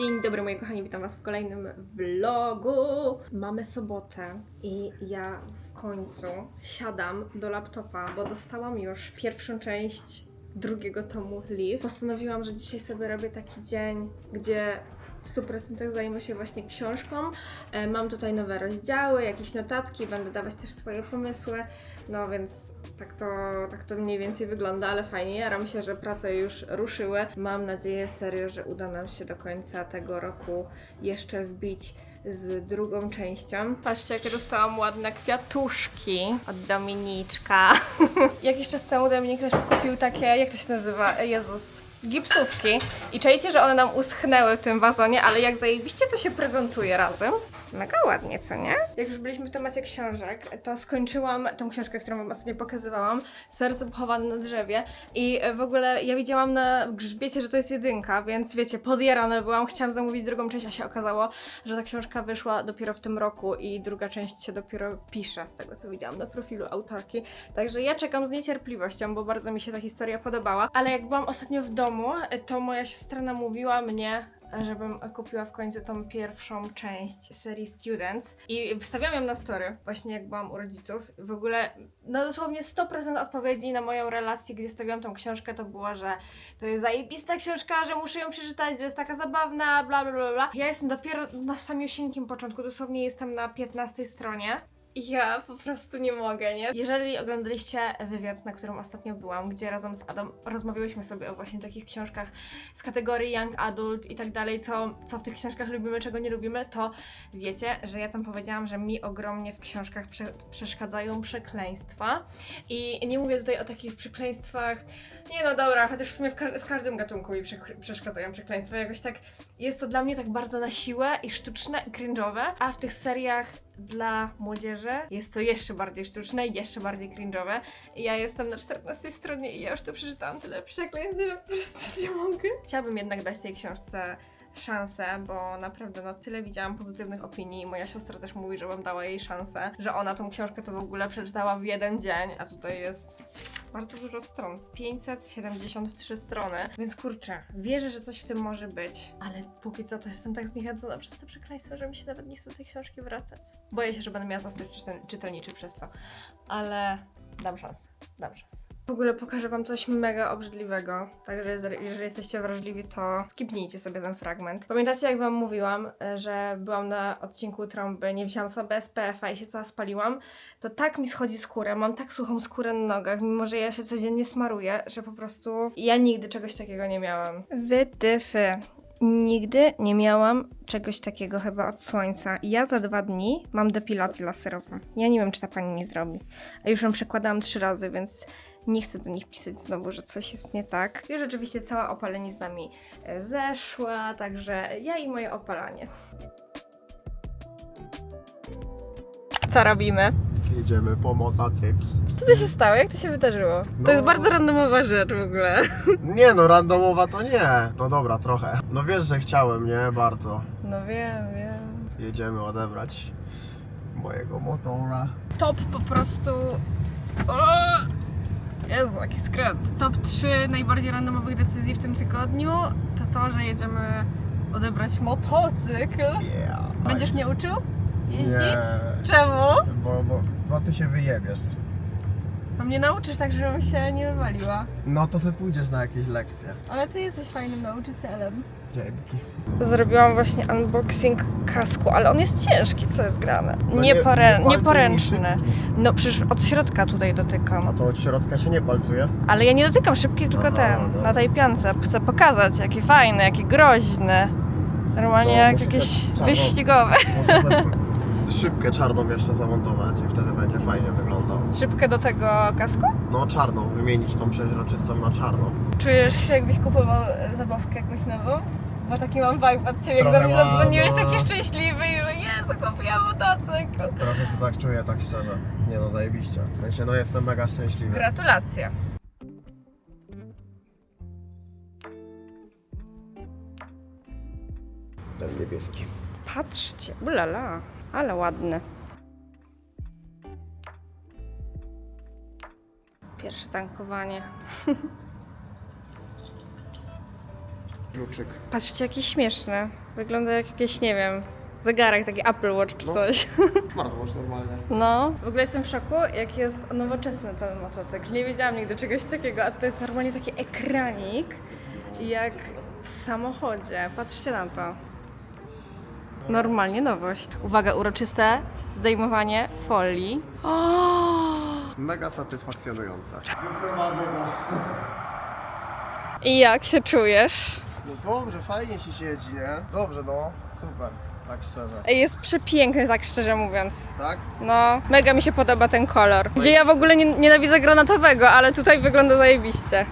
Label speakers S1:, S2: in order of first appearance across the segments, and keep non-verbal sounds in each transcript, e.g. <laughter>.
S1: Dzień dobry moi kochani, witam was w kolejnym vlogu. Mamy sobotę i ja w końcu siadam do laptopa, bo dostałam już pierwszą część drugiego tomu Live. Postanowiłam, że dzisiaj sobie robię taki dzień, gdzie w 100% zajmę się właśnie książką. E, Mam tutaj nowe rozdziały, jakieś notatki, będę dawać też swoje pomysły. No więc tak to, tak to mniej więcej wygląda, ale fajnie. Jaram się, że prace już ruszyły. Mam nadzieję serio, że uda nam się do końca tego roku jeszcze wbić z drugą częścią. Patrzcie, jakie dostałam ładne kwiatuszki od Dominiczka. <laughs> Jakiś czas temu Dominik też kupił takie, jak to się nazywa? Jezus. Gipsówki. I czajcie, że one nam uschnęły w tym wazonie, ale jak zajebiście to się prezentuje razem. Mega ładnie, co nie? Jak już byliśmy w temacie książek, to skończyłam tą książkę, którą wam ostatnio pokazywałam, Serce pochowane na drzewie i e, w ogóle ja widziałam na grzbiecie, że to jest jedynka, więc wiecie, podjarana byłam, chciałam zamówić drugą część, a się okazało, że ta książka wyszła dopiero w tym roku i druga część się dopiero pisze, z tego co widziałam na profilu autorki. Także ja czekam z niecierpliwością, bo bardzo mi się ta historia podobała. Ale jak byłam ostatnio w domu, to moja siostra namówiła mnie, żebym kupiła w końcu tą pierwszą część serii Students i wstawiałam ją na story, właśnie jak byłam u rodziców. W ogóle, no dosłownie 100% odpowiedzi na moją relację, gdzie stawiałam tą książkę, to było, że to jest zajebista książka, że muszę ją przeczytać, że jest taka zabawna, bla bla bla bla. Ja jestem dopiero na samiusieńkim początku, dosłownie jestem na 15 stronie. Ja po prostu nie mogę, nie? Jeżeli oglądaliście wywiad, na którym ostatnio byłam, gdzie razem z Adą rozmawiałyśmy sobie o właśnie takich książkach z kategorii young adult i tak dalej, co, co w tych książkach lubimy, czego nie lubimy, to wiecie, że ja tam powiedziałam, że mi ogromnie w książkach prze, przeszkadzają przekleństwa. I nie mówię tutaj o takich przekleństwach, nie no dobra, chociaż w sumie w, ka- w każdym gatunku mi prze- przeszkadzają przekleństwa. Jakoś tak jest to dla mnie tak bardzo na siłę i sztuczne i cringe'owe, a w tych seriach dla młodzieży jest to jeszcze bardziej sztuczne i jeszcze bardziej cringe'owe. Ja jestem na 14 stronie i ja już tu przeczytałam tyle przekleństw, że po prostu nie mogę. Chciałabym jednak dać tej książce szansę, bo naprawdę no tyle widziałam pozytywnych opinii. Moja siostra też mówi, żebym dała jej szansę, że ona tą książkę to w ogóle przeczytała w jeden dzień, a tutaj jest bardzo dużo stron. 573 strony. Więc kurczę, wierzę, że coś w tym może być, ale póki co to jestem tak zniechęcona przez te przekleństwo, że mi się nawet nie chce tej książki wracać. Boję się, że będę miała zastrój czytel- czytelniczy przez to, ale dam szansę, dam szansę. W ogóle pokażę wam coś mega obrzydliwego, także jeżeli jesteście wrażliwi, to skipnijcie sobie ten fragment. Pamiętacie, jak wam mówiłam, e, że byłam na odcinku trąby, nie wzięłam sobie SPF-a i się cała spaliłam? To tak mi schodzi skóra, mam tak suchą skórę na nogach, mimo że ja się codziennie smaruję, że po prostu ja nigdy czegoś takiego nie miałam. Wytyfy. Nigdy nie miałam czegoś takiego chyba od słońca. Ja za dwa dni mam depilację laserową. Ja nie wiem, czy ta pani mi zrobi. A już ją przekładałam trzy razy, więc nie chcę do nich pisać znowu, że coś jest nie tak. Już oczywiście cała opalenizna mi e, zeszła, także ja i moje opalanie. Co robimy?
S2: Jedziemy po motocykl.
S1: Co to się stało? Jak to się wydarzyło?
S2: No.
S1: To jest bardzo randomowa rzecz w ogóle.
S2: Nie no, randomowa to nie. No dobra, trochę. No wiesz, że chciałem, nie? Bardzo.
S1: No wiem, wiem.
S2: Jedziemy odebrać mojego motora.
S1: top po prostu. O! Jezu, jaki skręt. Top 3 najbardziej randomowych decyzji w tym tygodniu to to, że jedziemy odebrać motocykl.
S2: Yeah.
S1: Będziesz mnie uczył jeździć?
S2: Nie.
S1: Czemu?
S2: Bo, bo, bo ty się wyjebiesz.
S1: To mnie nauczysz tak, żebym się nie wywaliła.
S2: No to sobie pójdziesz na jakieś lekcje.
S1: Ale ty jesteś fajnym nauczycielem.
S2: Dzięki.
S1: Zrobiłam właśnie unboxing kasku, ale on jest ciężki, co jest grane.
S2: No
S1: Nie,
S2: palcuj mi
S1: nieporęczny.
S2: szybki.
S1: No przecież od środka tutaj dotykam.
S2: A to od środka się nie palcuje?
S1: Ale ja nie dotykam szybki, tylko
S2: Aha,
S1: ten,
S2: no.
S1: na tej piance. Chcę pokazać, jaki fajny, jaki groźny. Normalnie
S2: No,
S1: jak
S2: muszę
S1: jakieś
S2: sobie czarno-
S1: wyścigowe.
S2: Może szybkę czarną jeszcze zamontować i wtedy będzie fajnie wyglądał.
S1: Szybkę do tego kasku?
S2: No czarną, wymienić tą przeźroczystą na czarną.
S1: Czujesz się jakbyś kupował e, zabawkę jakąś nową? Bo taki mam vibe od ciebie, jak do
S2: Trochę
S1: mnie
S2: mam,
S1: zadzwoniłeś
S2: no.
S1: taki szczęśliwy i że Jezu, kupiłam motocykl.
S2: Trochę się tak czuję, tak szczerze. Nie no, zajebiście. W sensie, no jestem mega szczęśliwy.
S1: Gratulacje.
S2: Ten niebieski.
S1: Patrzcie, ulala, ale ładny. Pierwsze tankowanie. <laughs>
S2: kluczyk.
S1: Patrzcie, jaki śmieszny. Wygląda jak jakiś, nie wiem, zegarek, taki Apple Watch czy
S2: No.
S1: coś. <laughs>
S2: Smartwatch normalnie.
S1: No. W ogóle jestem w szoku, jak jest nowoczesny ten motocykl. Nie wiedziałam nigdy czegoś takiego, a tutaj jest normalnie taki ekranik, jak w samochodzie. Patrzcie na to. Normalnie nowość. Uwaga, uroczyste zdejmowanie folii. O!
S2: Mega satysfakcjonujące. Wyprowadzę go.
S1: I jak się czujesz?
S2: No dobrze, fajnie się siedzi, nie? Dobrze, no. Super. Tak szczerze.
S1: Ej, Jest przepiękny, tak szczerze mówiąc.
S2: Tak?
S1: No, mega mi się podoba ten kolor. Gdzie ja w ogóle nie, nienawidzę granatowego, ale tutaj wygląda zajebiście.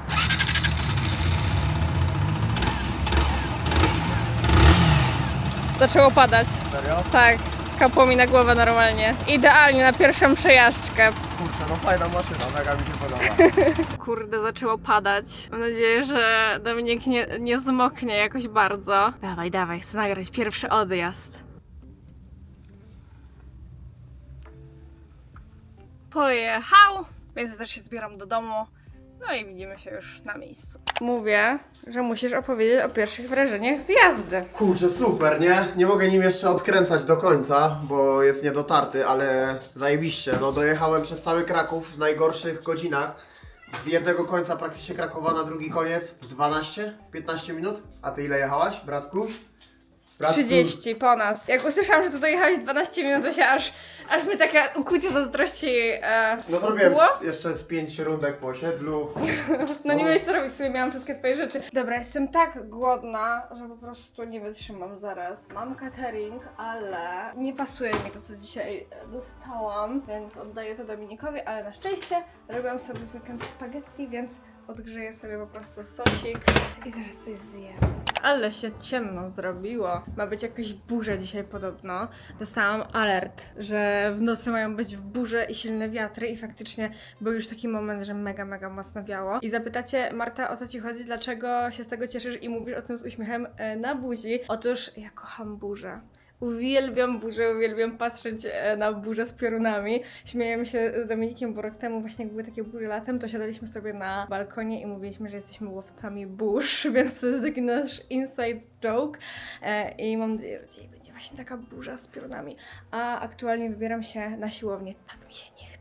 S1: Zaczęło padać.
S2: Serio?
S1: Tak, kapło mi na głowę normalnie. Idealnie na pierwszą przejażdżkę.
S2: Kurczę, no fajna maszyna, mega mi się podoba. <laughs>
S1: Kurde, zaczęło padać. Mam nadzieję, że Dominik nie, nie zmoknie jakoś bardzo. Dawaj, dawaj, chcę nagrać pierwszy odjazd. Pojechał, więc też się zbieram do domu. No i widzimy się już na miejscu. Mówię, że musisz opowiedzieć o pierwszych wrażeniach z jazdy.
S2: Kurczę, super, nie? Nie mogę nim jeszcze odkręcać do końca, bo jest niedotarty, ale zajebiście. No dojechałem przez cały Kraków w najgorszych godzinach. Z jednego końca praktycznie Krakowa na drugi koniec w 12-15 minut. A ty ile jechałaś, bratku? Bratku,
S1: 30 ponad. Jak usłyszałam, że tutaj jechałeś 12 minut, to się aż, aż mi taka ukłucie zazdrości e,
S2: No zrobiłem
S1: było.
S2: jeszcze z 5 rundek po osiedlu. <laughs>
S1: No nie miałeś co robić, w sumie miałam wszystkie twoje rzeczy. Dobra, jestem tak głodna, że po prostu nie wytrzymam zaraz. Mam catering, ale nie pasuje mi to, co dzisiaj e, dostałam, więc oddaję to Dominikowi, ale na szczęście robiłam sobie w weekend spaghetti, więc odgrzeję sobie po prostu sosik i zaraz coś zjem. Ale się ciemno zrobiło. Ma być jakaś burza dzisiaj podobno. Dostałam alert, że w nocy mają być w burze i silne wiatry i faktycznie był już taki moment, że mega, mega mocno wiało. I zapytacie, Marta, o co ci chodzi? Dlaczego się z tego cieszysz i mówisz o tym z uśmiechem e, na buzi? Otóż ja kocham burzę. Uwielbiam burzę, uwielbiam patrzeć e, na burzę z piorunami. Śmiejemy się z Dominikiem, bo rok temu właśnie były takie burze latem, to siadaliśmy sobie na balkonie i mówiliśmy, że jesteśmy łowcami burz, <laughs> więc to jest taki nasz inside joke. E, I mam nadzieję, że dzisiaj będzie właśnie taka burza z piorunami. A aktualnie wybieram się na siłownię. Tak mi się nie chce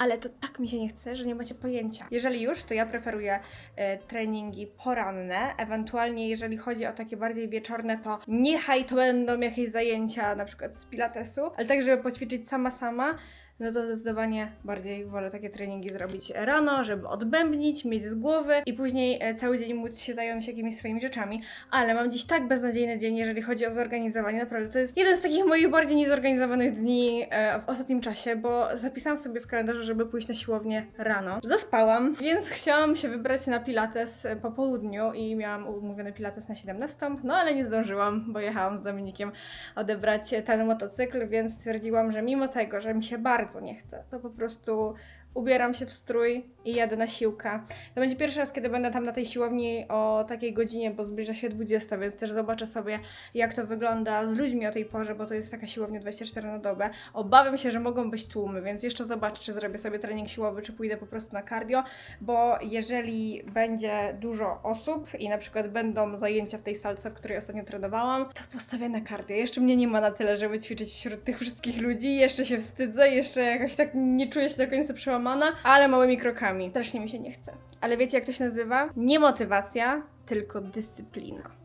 S1: ale to tak mi się nie chce, że nie macie pojęcia. Jeżeli już, to ja preferuję e, treningi poranne, ewentualnie jeżeli chodzi o takie bardziej wieczorne, to niechaj to będą jakieś zajęcia, na przykład z pilatesu, ale tak, żeby poćwiczyć sama sama, no to zdecydowanie bardziej wolę takie treningi zrobić rano, żeby odbębnić, mieć z głowy i później e, cały dzień móc się zająć jakimiś swoimi rzeczami. Ale mam dziś tak beznadziejny dzień, jeżeli chodzi o zorganizowanie. Naprawdę, to jest jeden z takich moich bardziej niezorganizowanych dni e, w ostatnim czasie, bo zapisałam sobie w kalendarzu, żeby pójść na siłownię rano. Zaspałam, więc chciałam się wybrać na pilates e, po południu i miałam umówiony pilates na 17, no ale nie zdążyłam, bo jechałam z Dominikiem odebrać ten motocykl, więc stwierdziłam, że mimo tego, że mi się bardzo nie chce, to po prostu ubieram się w strój i jadę na siłkę. To będzie pierwszy raz, kiedy będę tam na tej siłowni o takiej godzinie, bo zbliża się 20, więc też zobaczę sobie, jak to wygląda z ludźmi o tej porze, bo to jest taka siłownia 24 na dobę. Obawiam się, że mogą być tłumy, więc jeszcze zobaczę, czy zrobię sobie trening siłowy, czy pójdę po prostu na cardio, bo jeżeli będzie dużo osób i na przykład będą zajęcia w tej salce, w której ostatnio trenowałam, to postawię na cardio. Jeszcze mnie nie ma na tyle, żeby ćwiczyć wśród tych wszystkich ludzi, jeszcze się wstydzę, jeszcze jakoś tak nie czuję się do końca przełamana, ale małymi krokami. Strasznie mi się nie chce. Ale wiecie, jak to się nazywa? Nie motywacja, tylko dyscyplina.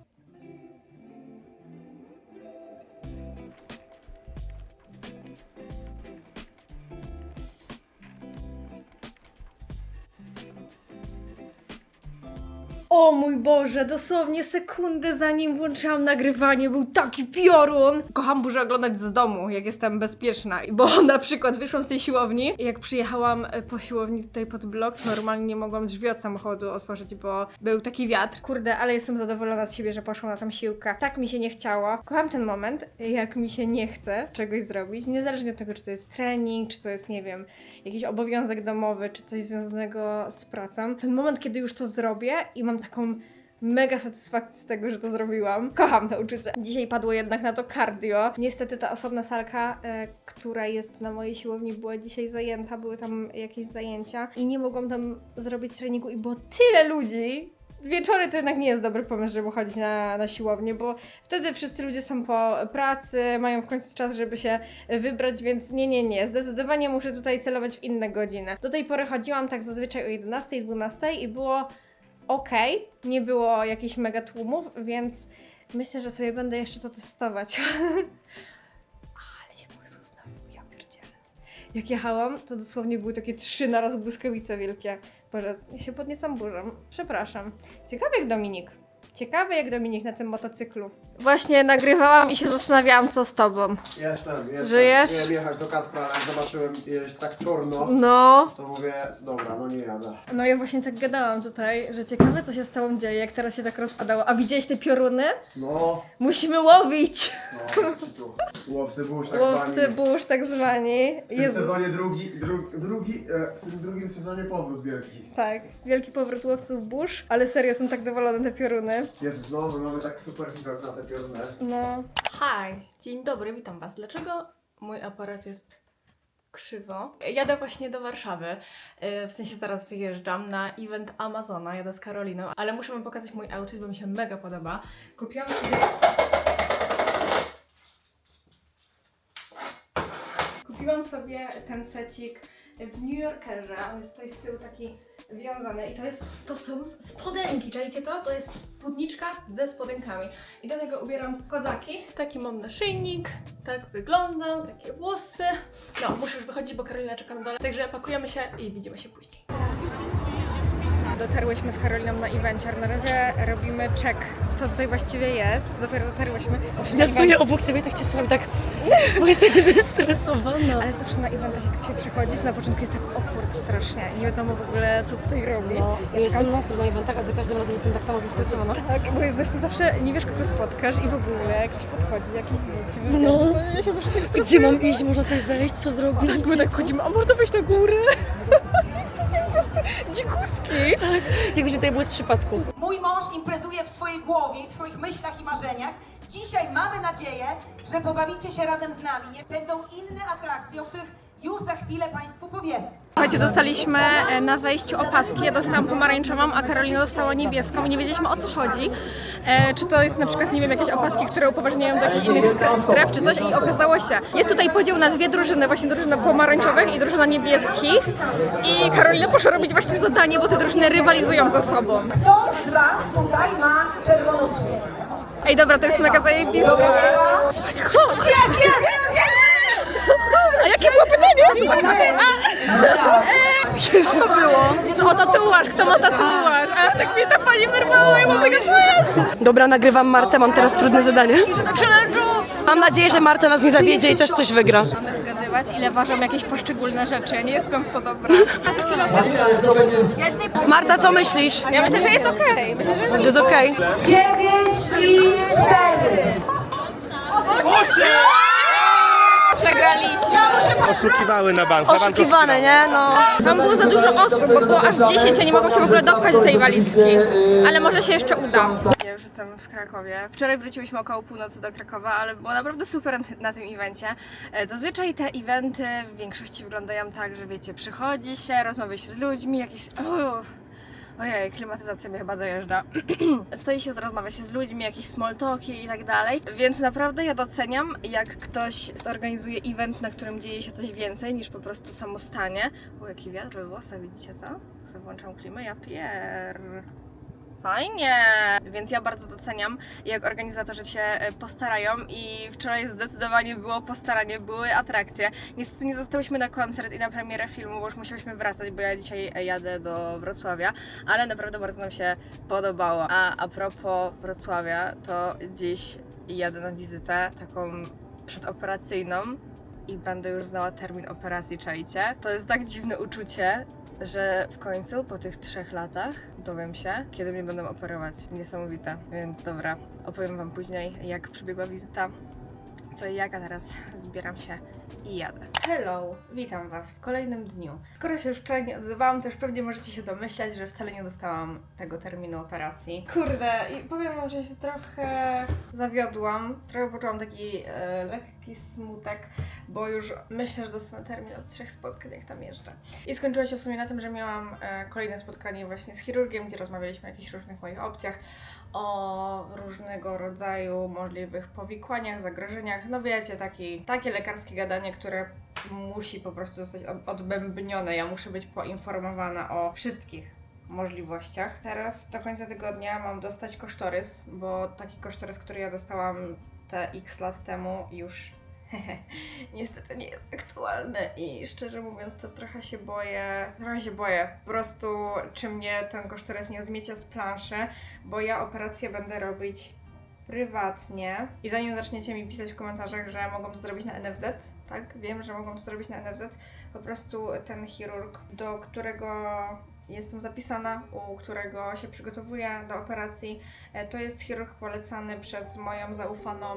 S1: O mój Boże, dosłownie sekundę zanim włączyłam nagrywanie, był taki piorun. Kocham burzę oglądać z domu, jak jestem bezpieczna. Bo <laughs> na przykład wyszłam z tej siłowni i jak przyjechałam e, po siłowni tutaj pod blok, normalnie nie mogłam drzwi od samochodu otworzyć, bo był taki wiatr. Kurde, ale jestem zadowolona z siebie, że poszłam na tą siłkę. Tak mi się nie chciało. Kocham ten moment, jak mi się nie chce czegoś zrobić, niezależnie od tego, czy to jest trening, czy to jest, nie wiem, jakiś obowiązek domowy, czy coś związanego z pracą. Ten moment, kiedy już to zrobię i mam taką mega satysfakcję z tego, że to zrobiłam. Kocham to uczucie. Dzisiaj padło jednak na to cardio. Niestety ta osobna salka, e, która jest na mojej siłowni, była dzisiaj zajęta, były tam jakieś zajęcia i nie mogłam tam zrobić treningu i było tyle ludzi, wieczory to jednak nie jest dobry pomysł, żeby chodzić na, na siłownię, bo wtedy wszyscy ludzie są po pracy, mają w końcu czas, żeby się wybrać, więc nie, nie, nie. Zdecydowanie muszę tutaj celować w inne godziny. Do tej pory chodziłam tak zazwyczaj o 11, 12 i było ok, nie było jakichś mega tłumów, więc myślę, że sobie będę jeszcze to testować. <laughs> Ale się błysł znowu, ja pierdzielę. Jak jechałam, to dosłownie były takie trzy naraz błyskawice wielkie. Boże, ja się podniecam burzą. Przepraszam. Ciekawy jak Dominik. Ciekawy jak Dominik na tym motocyklu. Właśnie nagrywałam i się zastanawiałam, co z tobą.
S2: Jestem, jestem.
S1: Żyjesz?
S2: Miałem jechać do Kacpra, ale jak zobaczyłem, jest tak czarno,
S1: No.
S2: to mówię, dobra, no nie jadę.
S1: No ja właśnie tak gadałam tutaj, że ciekawe co się z tobą dzieje, jak teraz się tak rozpadało. A widziałeś te pioruny?
S2: No,
S1: Musimy łowić!
S2: no, bez kitu. łowcy burz tak
S1: Łowcy
S2: zwani.
S1: burz tak zwani.
S2: W tym sezonie drugi, dru, drugi, e, w tym drugim sezonie powrót wielki.
S1: Tak, wielki powrót łowców burz, ale serio są tak dowolone te pioruny.
S2: Jest znowu, mamy tak super widok na te pioruny.
S1: No.
S3: Hi, dzień dobry, witam Was. Dlaczego mój aparat jest krzywo? Jadę właśnie do Warszawy, yy, w sensie zaraz wyjeżdżam na event Amazona, jadę z Karoliną, ale muszę Wam pokazać mój outfit, bo mi się mega podoba. Kupiłam sobie...
S1: Kupiłam sobie ten secik w New Yorkerze. On jest tutaj z tyłu taki wiązany i to jest, to są spodenki, czajcie to? To jest spódniczka ze spodenkami. I do tego ubieram kozaki.
S3: Taki mam naszyjnik, tak wyglądam, takie włosy. No, muszę już wychodzić, bo Karolina czeka na dole, także pakujemy się i widzimy się później.
S1: Dotarłyśmy z Karoliną na evenciar. Na razie robimy check, co tutaj właściwie jest. Dopiero dotarłyśmy. Zawsze
S4: Ja
S1: na
S4: stoję obok ciebie, tak cię słucham, tak, <laughs> bo jestem zestresowana.
S1: Ale zawsze na eventach jak się przychodzi, to na początku jest tak awkward strasznie. Nie wiadomo w ogóle co tutaj robić.
S4: No, ja
S1: czekam-
S4: jestem mocno na eventach, a za każdym razem jestem tak samo zestresowana.
S1: Tak, bo jest właśnie zawsze, nie wiesz kogo spotkasz i w ogóle jak ktoś podchodzi, jakieś zdjęcie
S4: No.
S1: ja się zawsze tak
S4: Gdzie
S1: stresuję.
S4: mam iść, można tutaj wejść, co zrobić?
S1: My tak chodzimy, a można wejść na górę? <laughs> Dzikuski.
S4: Jakbyśmy tutaj były z przypadku.
S5: Mój mąż imprezuje w swojej głowie, w swoich myślach i marzeniach. Dzisiaj mamy nadzieję, że pobawicie się razem z nami. Nie będą inne atrakcje, o których już za chwilę Państwu powiemy.
S1: Słuchajcie, dostaliśmy e, na wejściu opaski. Ja dostałam pomarańczową, a Karolina dostała niebieską i nie wiedzieliśmy o co chodzi. E, czy to jest na przykład, nie wiem, jakieś opaski, które upoważniają do jakichś innych stref czy coś i okazało się, jest tutaj podział na dwie drużyny, właśnie drużyna pomarańczowych i drużyna niebieskich i Karolina poszła robić właśnie zadanie, bo te drużyny rywalizują ze sobą.
S5: Kto z Was tutaj ma czerwoną sukienkę?
S1: Ej, dobra, to jest mega zajebiste. A jakie było pytanie? A, co to było? O tatuaż, kto ma tatuaż? Ach, tak mnie ta pani wyrwała i mam takie, co jest?
S4: Dobra, nagrywam Martę, mam teraz trudne zadanie. Mam nadzieję, że Marta nas nie zawiedzie i też coś wygra.
S1: Mamy zgadywać, ile ważą jakieś poszczególne rzeczy. Ja nie jestem w to dobra.
S4: Marta, co myślisz?
S1: Ja myślę, że jest okej. Myślę, że jest
S4: Jest okej.
S5: Dziewięć i cztery.
S1: Przegraliśmy.
S6: Oszukiwały na bank. Na bank
S4: Oszukiwane, nie? No.
S1: Tam było za dużo osób, bo było aż 10, a nie mogłam się w ogóle dopchać do tej walizki. Ale może się jeszcze uda. Ja już jestem w Krakowie. Wczoraj wróciłyśmy około północy do Krakowa, ale było naprawdę super na tym evencie. E, Zazwyczaj te eventy w większości wyglądają tak, że wiecie, przychodzi się, rozmawia się z ludźmi, jakieś... Uff. Ojej, klimatyzacja mnie chyba dojeżdża. <clears throat> Stoi się, rozmawia się z ludźmi, jakieś small talki i tak dalej. Więc naprawdę ja doceniam, jak ktoś zorganizuje event, na którym dzieje się coś więcej niż po prostu samo stanie. O, jaki wiatr we włosach, widzicie co? Sobie włączam klimę, ja pier... Fajnie! Więc ja bardzo doceniam, jak organizatorzy się e, postarają i wczoraj zdecydowanie było postaranie, były atrakcje. Niestety nie zostałyśmy na koncert i na premierę filmu, bo już musiałyśmy wracać, bo ja dzisiaj e, jadę do Wrocławia, ale naprawdę bardzo nam się podobało. A a propos Wrocławia, to dziś jadę na wizytę taką przedoperacyjną i będę już znała termin operacji, czajcie. To jest tak dziwne uczucie, że w końcu po tych trzech latach dowiem się, kiedy mnie będą operować. Niesamowite. Więc dobra, opowiem Wam później, jak przebiegła wizyta. co i jak, a teraz zbieram się i jadę. Hello, witam Was w kolejnym dniu. Skoro się już wczoraj nie odzywałam, to już pewnie możecie się domyślać, że wcale nie dostałam tego terminu operacji. Kurde, i powiem Wam, że się trochę zawiodłam. Trochę poczułam taki e, lekki smutek, bo już myślę, że dostanę termin od trzech spotkań, jak tam jeżdżę. I skończyło się w sumie na tym, że miałam e, kolejne spotkanie właśnie z chirurgiem, gdzie rozmawialiśmy o jakichś różnych moich opcjach, o różnego rodzaju możliwych powikłaniach, zagrożeniach. No wiecie, taki, takie lekarskie gadanie, które musi po prostu zostać od- odbębnione. Ja muszę być poinformowana o wszystkich możliwościach. Teraz do końca tygodnia mam dostać kosztorys, bo taki kosztorys, który ja dostałam te x lat temu już <laughs> niestety nie jest aktualny i szczerze mówiąc to trochę się boję, trochę się boję po prostu czy mnie ten kosztorys nie zmiecia z planszy, bo ja operację będę robić prywatnie. I zanim zaczniecie mi pisać w komentarzach, że mogą to zrobić na NFZ, tak, wiem, że mogą to zrobić na NFZ, po prostu ten chirurg, do którego jestem zapisana, u którego się przygotowuję do operacji, e, to jest chirurg polecany przez moją zaufaną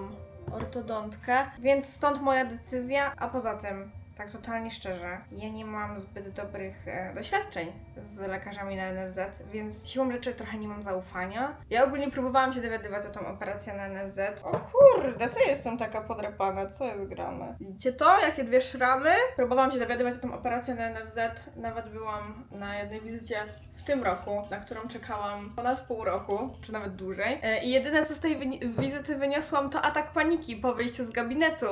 S1: ortodontkę, więc stąd moja decyzja, a poza tym, tak totalnie szczerze, ja nie mam zbyt dobrych e, doświadczeń z lekarzami na NFZ, więc siłą rzeczy trochę nie mam zaufania. Ja ogólnie próbowałam się dowiadywać o tą operację na NFZ. O kurde, co jestem taka podrapana? Co jest grane? Widzicie to? Jakie dwie szramy? Próbowałam się dowiadywać o tą operację na NFZ. Nawet byłam na jednej wizycie w tym roku, na którą czekałam ponad pół roku, czy nawet dłużej. E, I jedyne co z tej wyni- wizyty wyniosłam to atak paniki po wyjściu z gabinetu.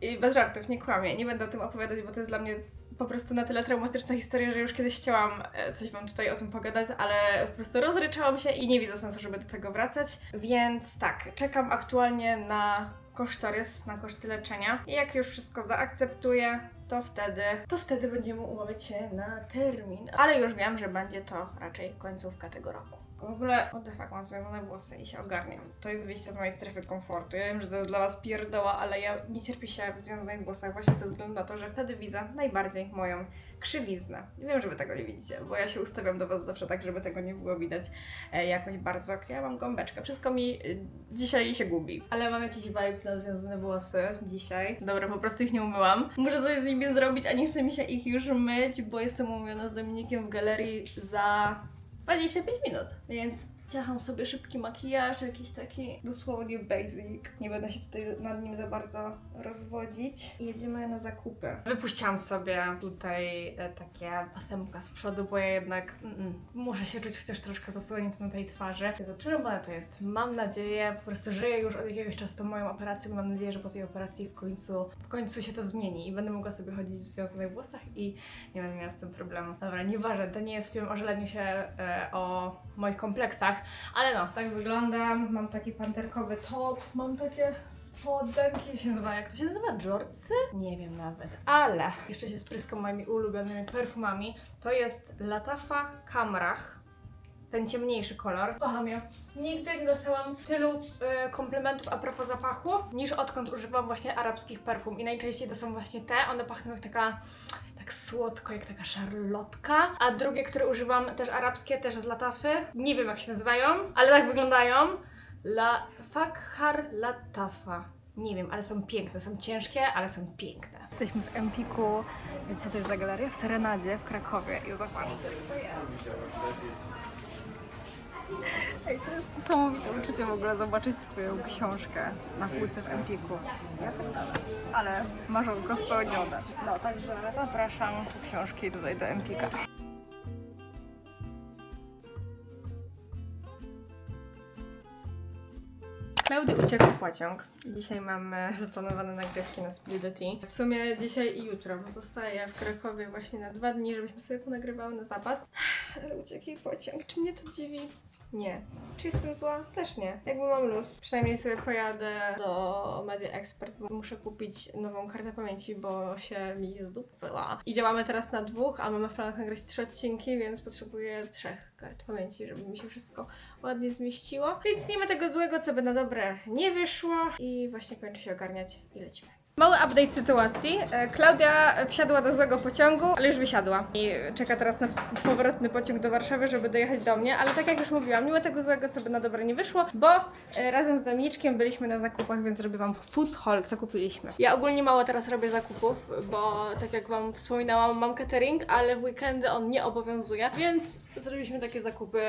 S1: I bez żartów, nie kłamię, nie będę o tym opowiadać, bo to jest dla mnie po prostu na tyle traumatyczna historia, że już kiedyś chciałam e, coś Wam tutaj o tym pogadać, ale po prostu rozryczałam się i nie widzę sensu, żeby do tego wracać. Więc tak, czekam aktualnie na kosztorys, na koszty leczenia. I jak już wszystko zaakceptuję, to wtedy, to wtedy będziemy umawiać się na termin. Ale już wiem, że będzie to raczej końcówka tego roku. W ogóle, what the fuck, mam związane włosy i się ogarniam. To jest wyjście z mojej strefy komfortu. Ja wiem, że to jest dla Was pierdoła, ale ja nie cierpię się w związanych włosach właśnie ze względu na to, że wtedy widzę najbardziej moją krzywiznę. Wiem, że Wy tego nie widzicie, bo ja się ustawiam do Was zawsze tak, żeby tego nie było widać e, jakoś bardzo. Ja mam gąbeczkę. Wszystko mi y, dzisiaj się gubi. Ale mam jakiś vibe na związane włosy dzisiaj. Dobra, po prostu ich nie umyłam. Muszę coś z nimi zrobić, a nie chce mi się ich już myć, bo jestem umówiona z Dominikiem w galerii za 25 minut, więc ciacham sobie szybki makijaż, jakiś taki dosłownie basic. Nie będę się tutaj nad nim za bardzo rozwodzić. Jedziemy na zakupy. Wypuściłam sobie tutaj e, takie pasemka z przodu, bo ja jednak mm, muszę się czuć chociaż troszkę zasłoniętej twarzy. Przerąbane to jest. Mam nadzieję, po prostu żyję już od jakiegoś czasu tą moją operacją. Mam nadzieję, że po tej operacji w końcu, w końcu się to zmieni i będę mogła sobie chodzić w związanych włosach i nie będę miała z tym problemu. Dobra, nieważne, to nie jest film o żaleniu się e, o moich kompleksach, ale no, tak wyglądam. Mam taki panterkowy top, mam takie spodenki, się nazywa, jak to się nazywa? Jortsy? Nie wiem nawet, ale jeszcze się spryskam moimi ulubionymi perfumami. To jest Latafa Kamrach. Ten ciemniejszy kolor. Kocham ją. Nigdy nie dostałam tylu e, komplementów a propos zapachu, niż odkąd używam właśnie arabskich perfum. I najczęściej to są właśnie te, one pachną jak taka tak słodko, jak taka szarlotka. A drugie, które używam, też arabskie, też z Latafy. Nie wiem jak się nazywają, ale tak wyglądają. La Fakhar Latafa. Nie wiem, ale są piękne. Są ciężkie, ale są piękne.
S4: Jesteśmy w Empiku, co to jest za galeria? W Serenadzie w Krakowie i zobaczcie, co to jest. Ej, to jest niesamowite uczucie w ogóle zobaczyć swoją książkę na półce w Empiku. Ja pierdolę. Ale marzonko spełnione. No, także zapraszam książki tutaj do Empika.
S1: Klaudii uciekł pociąg. Dzisiaj mamy zaplanowane nagrywki na Tea. W sumie dzisiaj i jutro, bo zostaję w Krakowie właśnie na dwa dni, żebyśmy sobie ponagrywały na zapas. <sighs> Ale uciekł jej pociąg. Czy mnie to dziwi? Nie. Czy jestem zła? Też nie. Jakby mam luz. Przynajmniej sobie pojadę do Media Expert, bo muszę kupić nową kartę pamięci, bo się mi zdupcyła. I działamy teraz na dwóch, a mamy w planach nagrać trzy odcinki, więc potrzebuję trzech kart pamięci, żeby mi się wszystko ładnie zmieściło. Więc nie ma tego złego, co by na dobre nie wyszło. I właśnie kończy się ogarniać i lecimy. Mały update sytuacji. E, Klaudia wsiadła do złego pociągu, ale już wysiadła. I czeka teraz na powrotny pociąg do Warszawy, żeby dojechać do mnie. Ale tak jak już mówiłam, mimo tego złego, co by na dobre nie wyszło, bo e, razem z Dominiczkiem byliśmy na zakupach, więc zrobię wam food haul, co kupiliśmy.
S3: Ja ogólnie mało teraz robię zakupów, bo tak jak Wam wspominałam, mam catering, ale w weekendy on nie obowiązuje, więc zrobiliśmy takie zakupy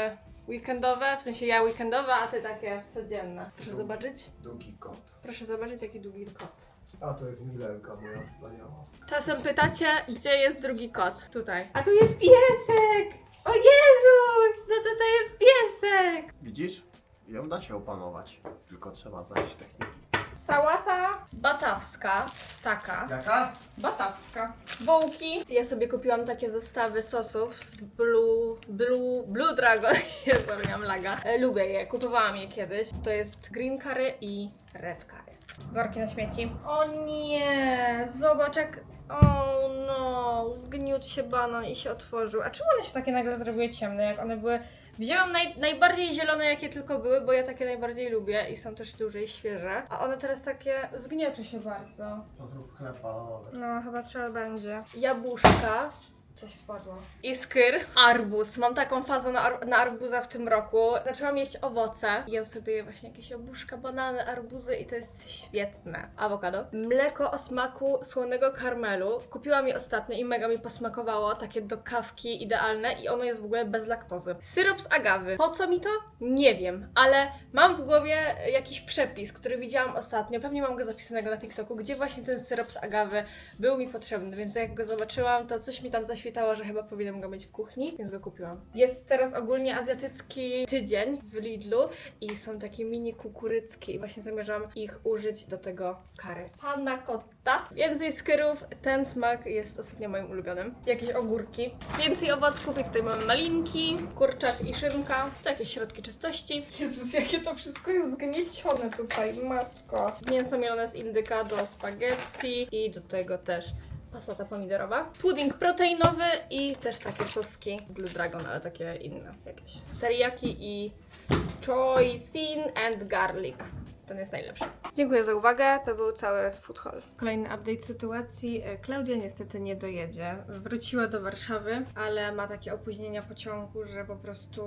S3: weekendowe, w sensie ja weekendowe, a Ty takie codzienne. Proszę zobaczyć,
S2: Długi kot.
S3: proszę zobaczyć jaki długi kot.
S2: A to jest Milenka moja wspaniała.
S3: Czasem pytacie, gdzie jest drugi kot? Tutaj.
S1: A tu jest piesek! O Jezus! No tutaj jest piesek!
S2: Widzisz? Ją da się opanować. Tylko trzeba znaleźć techniki.
S1: Sałata
S3: Batawska, taka.
S2: Jaka?
S1: batawska. Bułki.
S3: Ja sobie kupiłam takie zestawy sosów z Blue, Blue, Blue Dragon. <laughs> Jezu, miałam laga. E, Lubię je, kupowałam je kiedyś. To jest green curry i red curry.
S1: Worki na śmieci. O nie! Zobacz jak... O no! Zgniótł się banan i się otworzył. A czemu one się takie nagle zrobiły ciemne, jak one były...
S3: Wzięłam naj, najbardziej zielone, jakie tylko były, bo ja takie najbardziej lubię i są też duże i świeże. A one teraz takie zgniotły się bardzo.
S2: To zrób chleb palowy.
S1: No, chyba trzeba będzie.
S3: Jabłuszka. Coś spadło. Iskyr. Arbuz. Mam taką fazę na, ar- na arbuza w tym roku. Zaczęłam jeść owoce. Jem sobie właśnie jakieś jabłuszka, banany, arbuzy i to jest świetne. Awokado. Mleko o smaku słonego karmelu. Kupiłam je ostatnio i mega mi posmakowało. Takie do kawki idealne i ono jest w ogóle bez laktozy. Syrop z agawy. Po co mi to? Nie wiem, ale mam w głowie jakiś przepis, który widziałam ostatnio. Pewnie mam go zapisanego na TikToku, gdzie właśnie ten syrop z agawy był mi potrzebny, więc jak go zobaczyłam, to coś mi tam zaświetało, że chyba powinnam go mieć w kuchni, więc go kupiłam. Jest teraz ogólnie azjatycki tydzień w Lidlu i są takie mini kukurycki i właśnie zamierzam ich użyć do tego kary. Panna cotta. Więcej skyrów, ten smak jest ostatnio moim ulubionym. Jakieś ogórki. Więcej owocków i tutaj mamy malinki, kurczak i szynka. To jakieś środki czystości.
S1: Jezus, jakie to wszystko jest zgniecione tutaj, matko.
S3: Mięso mielone z indyka do spaghetti i do tego też pasata pomidorowa. Pudding proteinowy i też takie soski Blue Dragon, ale takie inne jakieś. Teriyaki i choisin and garlic. Ten jest najlepszy.
S1: Dziękuję za uwagę, to był cały food haul. Kolejny update sytuacji. E, Klaudia niestety nie dojedzie. Wróciła do Warszawy, ale ma takie opóźnienia pociągu, że po prostu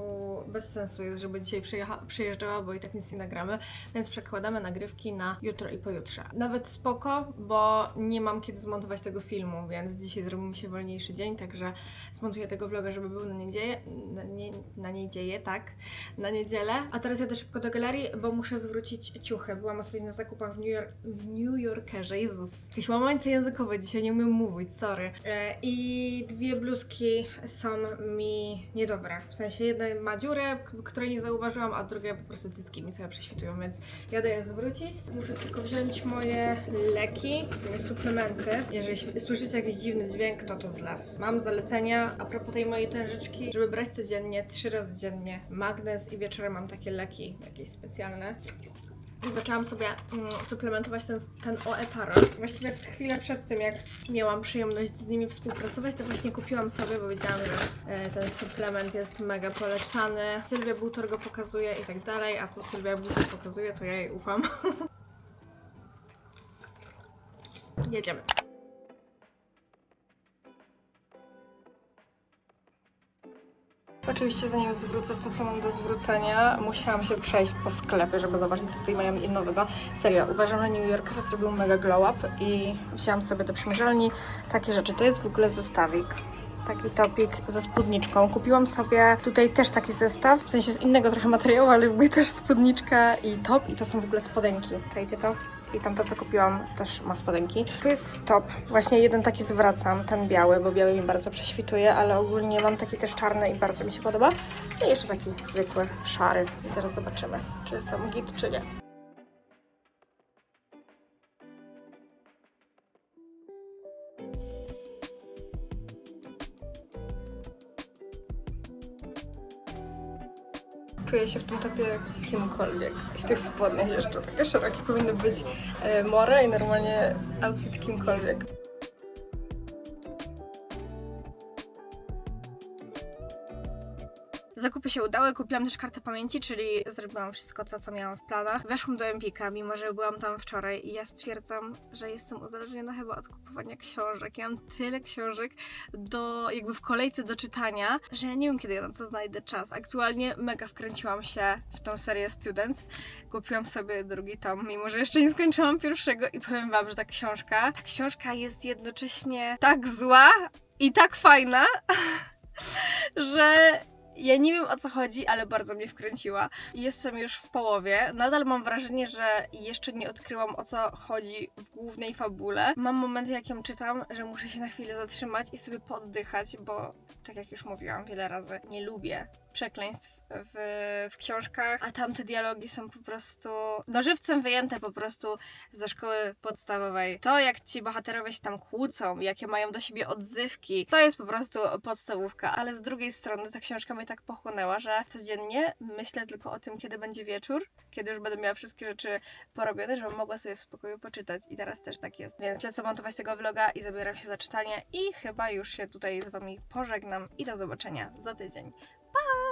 S1: bez sensu jest, żeby dzisiaj przyjeżdżała, bo i tak nic nie nagramy, więc przekładamy nagrywki na jutro i pojutrze. Nawet spoko, bo nie mam kiedy zmontować tego filmu, więc dzisiaj zrobi mi się wolniejszy dzień, także zmontuję tego vloga, żeby był na niedzielę, na, nie, na niedzielę, tak, na niedzielę. A teraz jadę szybko do galerii, bo muszę zwrócić ciuchy. Byłam ostatnio na zakupach w New, York, w New Yorkerze, Jezus. Jakieś łamańce językowe dzisiaj, nie umiem mówić, sorry. E, I dwie bluzki są mi niedobre. W sensie jedna ma dziurę, której nie zauważyłam, a druga po prostu cycki mi sobie prześwitują, więc jadę je zwrócić. Muszę tylko wziąć moje leki, suplementy. Jeżeli słyszycie jakiś dziwny dźwięk, to to zlew. Mam zalecenia a propos tej mojej tężyczki, żeby brać codziennie, trzy razy dziennie magnez i wieczorem mam takie leki, jakieś specjalne. Zaczęłam sobie mm, suplementować ten, ten OE-Paro. Właściwie w chwilę przed tym, jak miałam przyjemność z nimi współpracować, to właśnie kupiłam sobie, bo wiedziałam, że e, ten suplement jest mega polecany. Sylwia Butor go pokazuje i tak dalej, a co Sylwia Butor pokazuje, to ja jej ufam. <laughs> Jedziemy. Oczywiście zanim zwrócę to, co mam do zwrócenia, musiałam się przejść po sklepie, żeby zobaczyć, co tutaj mają nowego. Serio, uważam, że New Yorker zrobił mega glow up i wzięłam sobie do przymierzalni takie rzeczy. To jest w ogóle zestawik. Taki topik ze spódniczką. Kupiłam sobie tutaj też taki zestaw, w sensie z innego trochę materiału, ale lubię też spódniczka i top i to są w ogóle spodenki. Czekajcie to. I tamto, co kupiłam, też ma spodenki. Tu jest top. Właśnie jeden taki zwracam, ten biały, bo biały mi bardzo prześwituje, ale ogólnie mam taki też czarny i bardzo mi się podoba. No i jeszcze taki zwykły, szary. I zaraz zobaczymy, czy są git, czy nie. Czuję się w tym topie kimkolwiek. W tych spodniach jeszcze. Takie szerokie powinny być e, more i normalnie outfit kimkolwiek. Zakupy się udały, kupiłam też kartę pamięci, czyli zrobiłam wszystko to, co miałam w planach. Weszłam do Empika, mimo że byłam tam wczoraj i ja stwierdzam, że jestem uzależniona chyba od kupowania książek. Ja mam tyle książek do, jakby w kolejce do czytania, że ja nie wiem, kiedy ja na to znajdę czas. Aktualnie mega wkręciłam się w tą serię Students. Kupiłam sobie drugi tom, mimo że jeszcze nie skończyłam pierwszego i powiem wam, że ta książka, ta książka jest jednocześnie tak zła i tak fajna, <laughs> że ja nie wiem o co chodzi, ale bardzo mnie wkręciła. Jestem już w połowie. Nadal mam wrażenie, że jeszcze nie odkryłam o co chodzi w głównej fabule. Mam momenty, jak ją czytam, że muszę się na chwilę zatrzymać i sobie poddychać, bo tak jak już mówiłam wiele razy, nie lubię przekleństw w, w książkach, a tamte dialogi są po prostu no żywcem wyjęte po prostu ze szkoły podstawowej. To jak ci bohaterowie się tam kłócą, jakie mają do siebie odzywki, to jest po prostu podstawówka, ale z drugiej strony ta książka mnie tak pochłonęła, że codziennie myślę tylko o tym, kiedy będzie wieczór, kiedy już będę miała wszystkie rzeczy porobione, żebym mogła sobie w spokoju poczytać i teraz też tak jest. Więc lecę montować tego vloga i zabieram się za czytanie i chyba już się tutaj z wami pożegnam i do zobaczenia za tydzień. Bye!